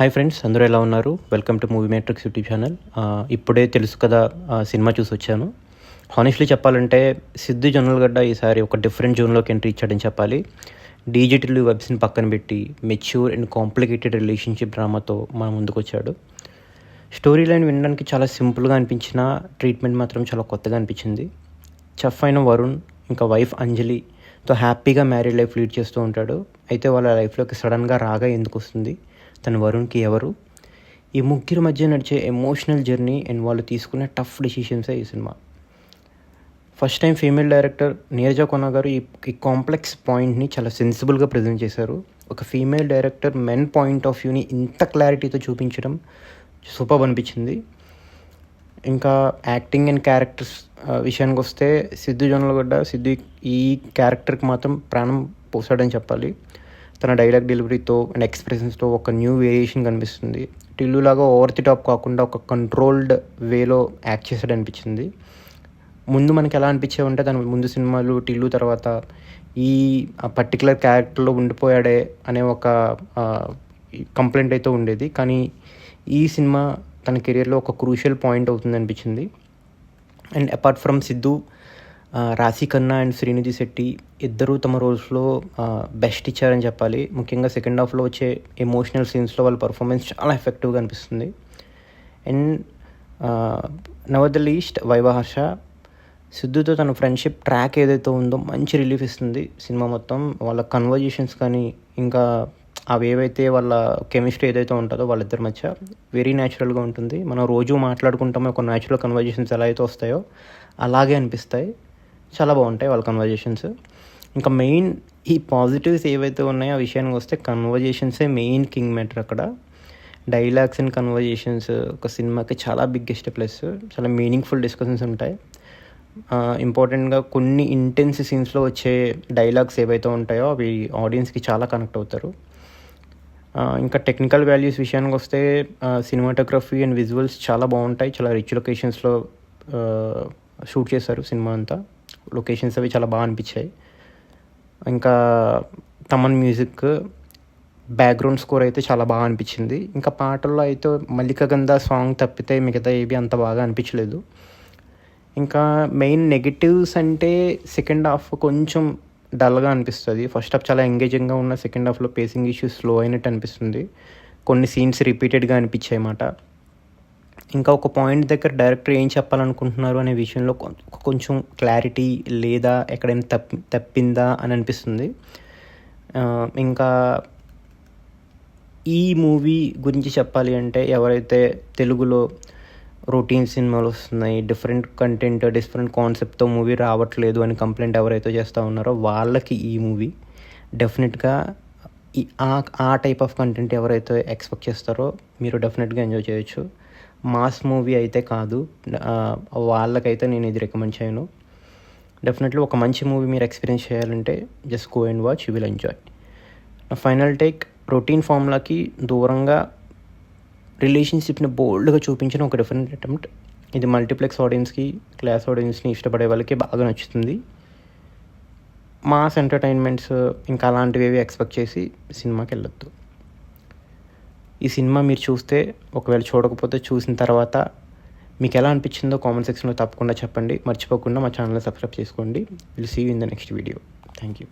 Hi friends అందరూ ఎలా ఉన్నారు? Welcome to movie matrix YouTube channel ఇప్పుడే తెలుసు కదా సినిమా చూసి వచ్చాను. హానెస్ట్లీ చెప్పాలంటే సిద్ధు జొన్నలగడ్డ ఈసారి ఒక డిఫరెంట్ జోన్లోకి ఎంట్రీ ఇచ్చాడని చెప్పాలి. డిజిటల్ వెబ్స్ని పక్కన పెట్టి మెచ్యూర్ అండ్ కాంప్లికేటెడ్ రిలేషన్షిప్ డ్రామాతో మన ముందుకు వచ్చాడు. స్టోరీ లైన్ వినడానికి చాలా సింపుల్గా అనిపించిన ట్రీట్మెంట్ మాత్రం చాలా కొత్తగా అనిపించింది. చఫ్ అయిన వరుణ్ ఇంకా వైఫ్ అంజలితో హ్యాపీగా మ్యారీడ్ లైఫ్ లీడ్ చేస్తూ ఉంటాడు. అయితే వాళ్ళ లైఫ్లోకి సడన్గా రాగా ఎందుకు వస్తుంది? తన వరుణ్కి ఎవరు? ఈ ముగ్గురి మధ్య నడిచే ఎమోషనల్ జర్నీ అండ్ వాళ్ళు తీసుకునే టఫ్ డిసిషన్సే ఈ cinema. First time female director Neeraja Kona garu ఈ ఈ కాంప్లెక్స్ పాయింట్ని చాలా సెన్సిబుల్గా ప్రజెంట్ చేశారు. ఒక female director men point of వ్యూని ఇంత క్లారిటీతో చూపించడం సూపర్ అనిపించింది. ఇంకా యాక్టింగ్ అండ్ క్యారెక్టర్స్ విషయానికి వస్తే సిద్ధు జొన్నలగడ్డ సిద్ధు ఈ క్యారెక్టర్కి మాత్రం ప్రాణం పోసాడని చెప్పాలి. తన డైలాగ్ డెలివరీతో అండ్ ఎక్స్ప్రెషన్స్తో ఒక న్యూ వేరియేషన్ కనిపిస్తుంది. టిల్లు లాగా ఓవర్ ది టాప్ కాకుండా ఒక కంట్రోల్డ్ వేలో యాక్ట్ చేసాడు అనిపించింది. ముందు మనకి ఎలా అనిపించేవంటే తన ముందు సినిమాలు టిల్లు తర్వాత ఈ పర్టికులర్ క్యారెక్టర్లో ఉండిపోయాడే అనే ఒక కంప్లైంట్ అయితే ఉండేది. కానీ ఈ సినిమా తన కెరియర్లో ఒక క్రూషియల్ పాయింట్ అవుతుంది అనిపించింది. అండ్ అపార్ట్ ఫ్రమ్ సిద్ధు రాశి ఖన్నా అండ్ శ్రీనిధి శెట్టి ఇద్దరూ తమ రోల్స్లో బెస్ట్ ఇచ్చారని చెప్పాలి. ముఖ్యంగా సెకండ్ హాఫ్లో వచ్చే ఎమోషనల్ సీన్స్లో వాళ్ళ పర్ఫార్మెన్స్ చాలా ఎఫెక్టివ్గా అనిపిస్తుంది. And నవర్ the least Viva Harsha. సిద్ధుతో తన ఫ్రెండ్షిప్ ట్రాక్ ఏదైతే ఉందో మంచి రిలీఫ్ ఇస్తుంది సినిమా మొత్తం. వాళ్ళ కన్వర్జేషన్స్ కానీ ఇంకా అవి ఏవైతే వాళ్ళ కెమిస్ట్రీ ఏదైతే ఉంటుందో వాళ్ళిద్దరి మధ్య వెరీ న్యాచురల్గా ఉంటుంది. మనం రోజు మాట్లాడుకుంటామో ఒక న్యాచురల్ కన్వర్జేషన్స్ ఎలా అయితే వస్తాయో అలాగే అనిపిస్తాయి. చాలా బాగుంటాయి వాళ్ళ కన్వర్జేషన్స్ ఇంకా మెయిన్ ఈ పాజిటివ్స్ ఏవైతే ఉన్నాయో ఆ విషయానికి వస్తే కన్వర్జేషన్సే మెయిన్ కింగ్ మ్యాటర్ అక్కడ. డైలాగ్స్ అండ్ కన్వర్జేషన్స్ ఒక సినిమాకి చాలా బిగ్గెస్ట్ ప్లస్ చాలా మీనింగ్ఫుల్ డిస్కషన్స్ ఉంటాయి. ఇంపార్టెంట్గా కొన్ని ఇంటెన్స్ సీన్స్లో వచ్చే డైలాగ్స్ ఏవైతే ఉంటాయో అవి ఆడియన్స్కి చాలా కనెక్ట్ అవుతారు. ఇంకా టెక్నికల్ వాల్యూస్ విషయానికి వస్తే సినిమాటోగ్రఫీ అండ్ విజువల్స్ చాలా బాగుంటాయి. చాలా రిచ్ లొకేషన్స్లో షూట్ చేశారు సినిమా అంతా. లొకేషన్స్ అవి చాలా బాగా అనిపించాయి. ఇంకా తమన్ మ్యూజిక్ బ్యాక్గ్రౌండ్ స్కోర్ అయితే చాలా బాగా అనిపించింది. ఇంకా పాటల్లో అయితే మల్లిక గంధ సాంగ్ తప్పితే మిగతా ఏవి అంత బాగా అనిపించలేదు. ఇంకా మెయిన్ నెగిటివ్స్ అంటే సెకండ్ హాఫ్ కొంచెం డల్గా అనిపిస్తుంది. ఫస్ట్ హాఫ్ చాలా ఎంగేజింగ్గా ఉన్న సెకండ్ హాఫ్లో పేసింగ్ ఇష్యూస్ స్లో అయినట్టు అనిపిస్తుంది. కొన్ని సీన్స్ రిపీటెడ్గా అనిపించాయి అన్నమాట ఇంకా ఒక పాయింట్ దగ్గర డైరెక్టర్ ఏం చెప్పాలనుకుంటున్నారు అనే విషయంలో కొంచెం క్లారిటీ లేదా ఎక్కడైనా తప్పి తప్పిందా అని అనిపిస్తుంది. ఇంకా ఈ మూవీ గురించి చెప్పాలి అంటే ఎవరైతే తెలుగులో రొటీన్ సినిమాలు వస్తున్నాయి డిఫరెంట్ కంటెంట్ డిఫరెంట్ కాన్సెప్ట్తో మూవీ రావట్లేదు అని కంప్లైంట్ ఎవరైతే చేస్తూ ఉన్నారో వాళ్ళకి ఈ మూవీ డెఫినెట్గా ఈ ఆ ఆ టైప్ ఆఫ్ కంటెంట్ ఎవరైతే ఎక్స్పెక్ట్ చేస్తారో మీరు డెఫినెట్గా ఎంజాయ్ చేయొచ్చు. మాస్ మూవీ అయితే కాదు. వాళ్ళకైతే నేను ఇది రికమెండ్ చేయను. డెఫినెట్లీ ఒక మంచి మూవీ మీరు ఎక్స్పీరియన్స్ చేయాలంటే just go and watch you will enjoy నా ఫైనల్ టేక్ రొటీన్ ఫార్ములాకి దూరంగా రిలేషన్షిప్ని బోల్డ్గా చూపించిన ఒక డిఫరెంట్ అటెంప్ట్ ఇది మల్టీప్లెక్స్ ఆడియన్స్కి క్లాస్ ఆడియన్స్ని ఇష్టపడే వాళ్ళకి బాగా నచ్చుతుంది. మాస్ ఎంటర్టైన్మెంట్స్ ఇంకా అలాంటివి ఏవి ఎక్స్పెక్ట్ చేసి సినిమాకి వెళ్ళొద్దు. ఈ సినిమా మీరు చూస్తే ఒకవేళ చూడకపోతే చూసిన తర్వాత మీకు ఎలా అనిపించిందో కామెంట్ సెక్షన్లో తప్పకుండా చెప్పండి. మర్చిపోకుండా మా ఛానల్ సబ్స్క్రైబ్ చేసుకోండి. Will see in the next video thank you